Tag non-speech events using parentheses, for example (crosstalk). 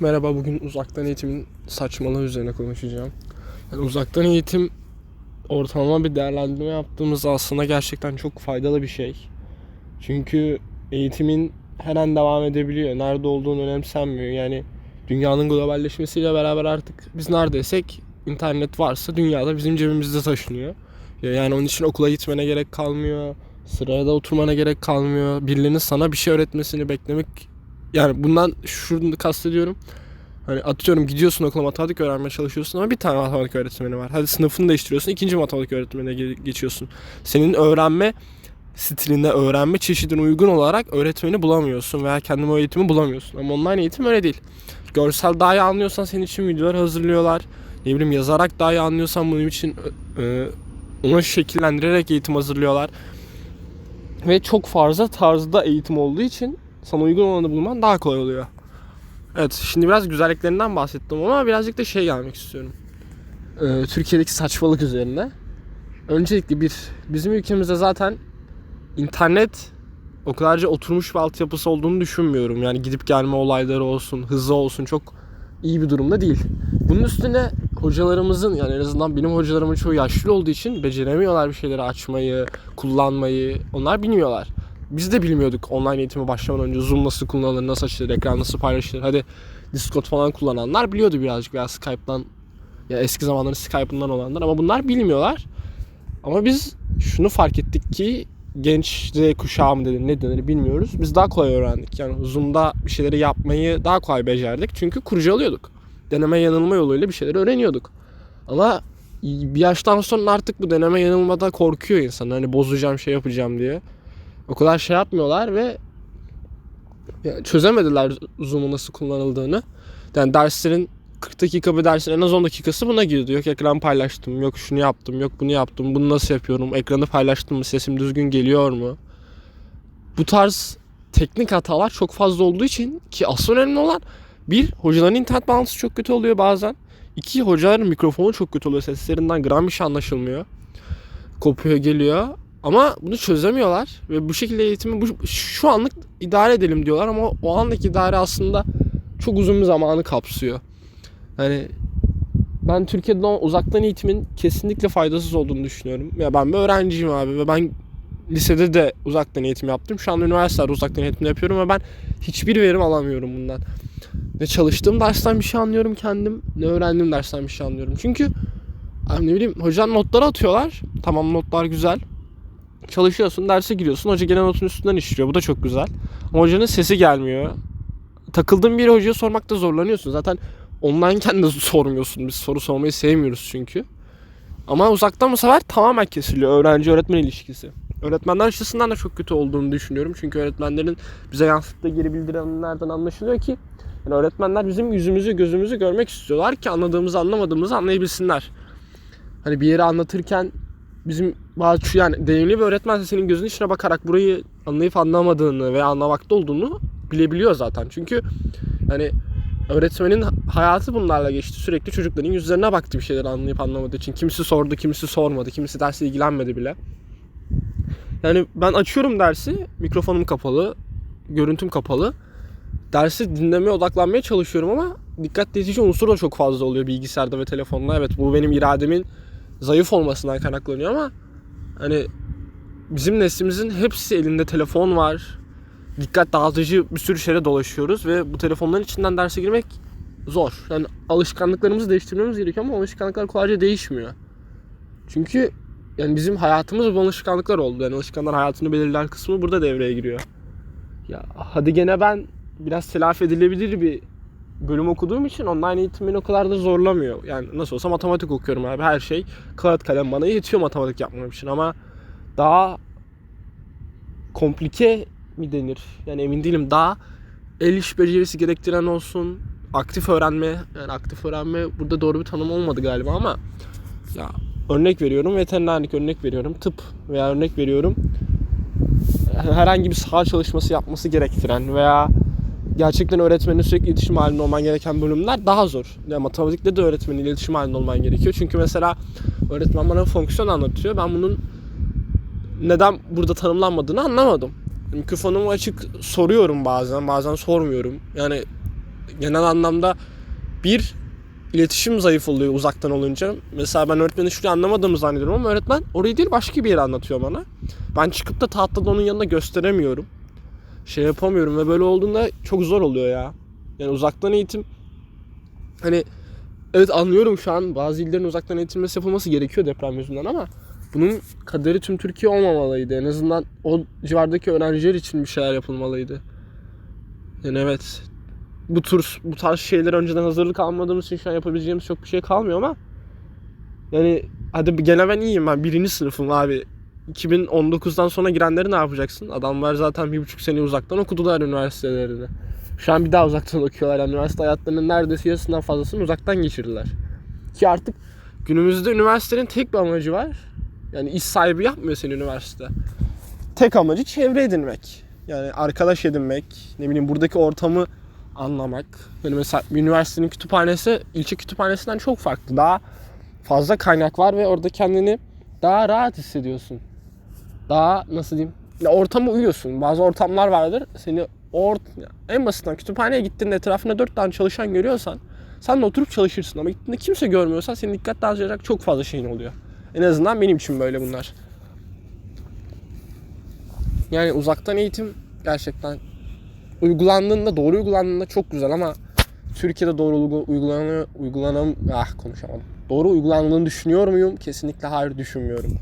Merhaba, bugün uzaktan eğitimin saçmalığı üzerine konuşacağım. Yani uzaktan eğitim ortalama bir değerlendirme yaptığımızda aslında gerçekten çok faydalı bir şey. Çünkü eğitimin her an devam edebiliyor. Nerede olduğunu önemsenmiyor. Yani dünyanın globalleşmesiyle beraber artık biz neredeysek internet varsa dünyada bizim cebimizde taşınıyor. Ya Yani onun için okula gitmene gerek kalmıyor. Sırada oturmana gerek kalmıyor. Birilerinin sana bir şey öğretmesini beklemek yani bundan şunu kastediyorum. Hani atıyorum gidiyorsun okula matematik öğrenmeye çalışıyorsun ama bir tane matematik öğretmeni var. Hadi sınıfını değiştiriyorsun ikinci matematik öğretmenine ge- geçiyorsun. Senin öğrenme stiline, öğrenme çeşidine uygun olarak öğretmeni bulamıyorsun veya kendin o eğitimi bulamıyorsun. Ama online eğitim öyle değil. Görsel daha iyi anlıyorsan senin için videolar hazırlıyorlar. Ne bileyim yazarak daha iyi anlıyorsan bunun için e, onu şekillendirerek eğitim hazırlıyorlar. Ve çok fazla tarzda eğitim olduğu için sana uygun olanı bulman daha kolay oluyor. Evet şimdi biraz güzelliklerinden bahsettim ama birazcık da şey gelmek istiyorum. Ee, Türkiye'deki saçmalık üzerine. Öncelikle bir bizim ülkemizde zaten internet o kadarca oturmuş bir altyapısı olduğunu düşünmüyorum. Yani gidip gelme olayları olsun, hızı olsun çok iyi bir durumda değil. Bunun üstüne hocalarımızın yani en azından benim hocalarımın çoğu yaşlı olduğu için beceremiyorlar bir şeyleri açmayı, kullanmayı. Onlar bilmiyorlar. Biz de bilmiyorduk online eğitime başlamadan önce Zoom nasıl kullanılır, nasıl açılır, ekran nasıl paylaşılır. Hadi Discord falan kullananlar biliyordu birazcık veya Skype'dan ya eski zamanların Skype'ından olanlar ama bunlar bilmiyorlar. Ama biz şunu fark ettik ki genç Z kuşağı mı denir ne denir bilmiyoruz. Biz daha kolay öğrendik. Yani Zoom'da bir şeyleri yapmayı daha kolay becerdik. Çünkü kurcalıyorduk. Deneme yanılma yoluyla bir şeyleri öğreniyorduk. Ama bir yaştan sonra artık bu deneme yanılmada korkuyor insan. Hani bozacağım şey yapacağım diye. O kadar şey yapmıyorlar ve çözemediler Zoom'un nasıl kullanıldığını. Yani derslerin 40 dakika bir dersin en az 10 dakikası buna girdi. Yok ekran paylaştım, yok şunu yaptım, yok bunu yaptım, bunu nasıl yapıyorum, ekranı paylaştım mı, sesim düzgün geliyor mu? Bu tarz teknik hatalar çok fazla olduğu için ki asıl önemli olan bir, hocaların internet bağlantısı çok kötü oluyor bazen. İki, hocaların mikrofonu çok kötü oluyor. Seslerinden gram bir şey anlaşılmıyor. Kopuyor geliyor. Ama bunu çözemiyorlar ve bu şekilde eğitimi bu, şu anlık idare edelim diyorlar ama o andaki idare aslında çok uzun bir zamanı kapsıyor. Hani ben Türkiye'de uzaktan eğitimin kesinlikle faydasız olduğunu düşünüyorum. Ya ben bir öğrenciyim abi ve ben lisede de uzaktan eğitim yaptım. Şu anda üniversitede uzaktan eğitim yapıyorum ve ben hiçbir verim alamıyorum bundan. Ne çalıştığım dersten bir şey anlıyorum kendim, ne öğrendiğim dersten bir şey anlıyorum. Çünkü ne bileyim hocanın notları atıyorlar. Tamam notlar güzel. Çalışıyorsun, derse giriyorsun. Hoca gelen notun üstünden işliyor. Bu da çok güzel. Ama hocanın sesi gelmiyor. Takıldığın bir hocaya sormakta zorlanıyorsun. Zaten onlineken de (laughs) sormuyorsun. Biz soru sormayı sevmiyoruz çünkü. Ama uzaktan bu sefer tamamen kesiliyor öğrenci öğretmen ilişkisi. Öğretmenler açısından da çok kötü olduğunu düşünüyorum. Çünkü öğretmenlerin bize yansıttığı geri bildirimlerden anlaşılıyor ki yani öğretmenler bizim yüzümüzü gözümüzü görmek istiyorlar ki anladığımızı anlamadığımızı anlayabilsinler. Hani bir yeri anlatırken bizim bazı şu yani deneyimli bir öğretmen senin gözünün içine bakarak burayı anlayıp anlamadığını veya anlamakta olduğunu bilebiliyor zaten. Çünkü hani öğretmenin hayatı bunlarla geçti. Sürekli çocukların yüzlerine baktı bir şeyleri anlayıp anlamadığı için. Kimisi sordu, kimisi sormadı, kimisi derse ilgilenmedi bile. Yani ben açıyorum dersi, mikrofonum kapalı, görüntüm kapalı. Dersi dinlemeye odaklanmaya çalışıyorum ama dikkat dağıtıcı unsur da çok fazla oluyor bilgisayarda ve telefonda. Evet bu benim irademin zayıf olmasından kaynaklanıyor ama hani bizim neslimizin hepsi elinde telefon var. Dikkat dağıtıcı bir sürü şeyle dolaşıyoruz ve bu telefonların içinden derse girmek zor. Yani alışkanlıklarımızı değiştirmemiz gerekiyor ama alışkanlıklar kolayca değişmiyor. Çünkü yani bizim hayatımız bu alışkanlıklar oldu. Yani alışkanlıklar hayatını belirleyen kısmı burada devreye giriyor. Ya hadi gene ben biraz telafi edilebilir bir bölüm okuduğum için online eğitim beni o kadar da zorlamıyor. Yani nasıl olsa matematik okuyorum abi. Her şey kağıt kalem bana yetiyor matematik yapmam için ama daha komplike mi denir? Yani emin değilim. Daha el iş becerisi gerektiren olsun. Aktif öğrenme. Yani aktif öğrenme burada doğru bir tanım olmadı galiba ama ya örnek veriyorum veterinerlik örnek veriyorum tıp veya örnek veriyorum herhangi bir saha çalışması yapması gerektiren veya gerçekten öğretmenin sürekli iletişim halinde olman gereken bölümler daha zor. Yani matematikte de öğretmenin iletişim halinde olman gerekiyor. Çünkü mesela öğretmen bana fonksiyon anlatıyor. Ben bunun neden burada tanımlanmadığını anlamadım. Mikrofonumu açık soruyorum bazen, bazen sormuyorum. Yani genel anlamda bir iletişim zayıf oluyor uzaktan olunca. Mesela ben öğretmeni şurayı anlamadığımı zannediyorum ama öğretmen orayı değil başka bir yere anlatıyor bana. Ben çıkıp da tahtada onun yanında gösteremiyorum. Şey yapamıyorum ve böyle olduğunda çok zor oluyor ya. Yani uzaktan eğitim hani evet anlıyorum şu an bazı illerin uzaktan eğitilmesi yapılması gerekiyor deprem yüzünden ama bunun kaderi tüm Türkiye olmamalıydı. En azından o civardaki öğrenciler için bir şeyler yapılmalıydı. Yani evet bu tür bu tarz şeyler önceden hazırlık almadığımız için şu an yapabileceğimiz çok bir şey kalmıyor ama yani hadi bir- gene ben iyiyim ben birinci sınıfım abi 2019'dan sonra girenleri ne yapacaksın? Adamlar zaten bir buçuk sene uzaktan okudular üniversitelerini. Şu an bir daha uzaktan okuyorlar. Yani üniversite hayatlarının neredeyse yarısından fazlasını uzaktan geçirdiler. Ki artık günümüzde üniversitenin tek bir amacı var. Yani iş sahibi yapmıyor seni üniversite. Tek amacı çevre edinmek. Yani arkadaş edinmek, ne bileyim buradaki ortamı anlamak. Yani mesela bir üniversitenin kütüphanesi ilçe kütüphanesinden çok farklı. Daha fazla kaynak var ve orada kendini daha rahat hissediyorsun. Daha nasıl diyeyim? Ya ortama uyuyorsun. Bazı ortamlar vardır. Seni or en basitinden kütüphaneye gittiğinde etrafında dört tane çalışan görüyorsan sen de oturup çalışırsın ama gittiğinde kimse görmüyorsan senin dikkat dağıtacak çok fazla şeyin oluyor. En azından benim için böyle bunlar. Yani uzaktan eğitim gerçekten uygulandığında, doğru uygulandığında çok güzel ama Türkiye'de doğru uygu- uygulanıyor, uygulanam, ah konuşamadım. Doğru uygulandığını düşünüyor muyum? Kesinlikle hayır düşünmüyorum.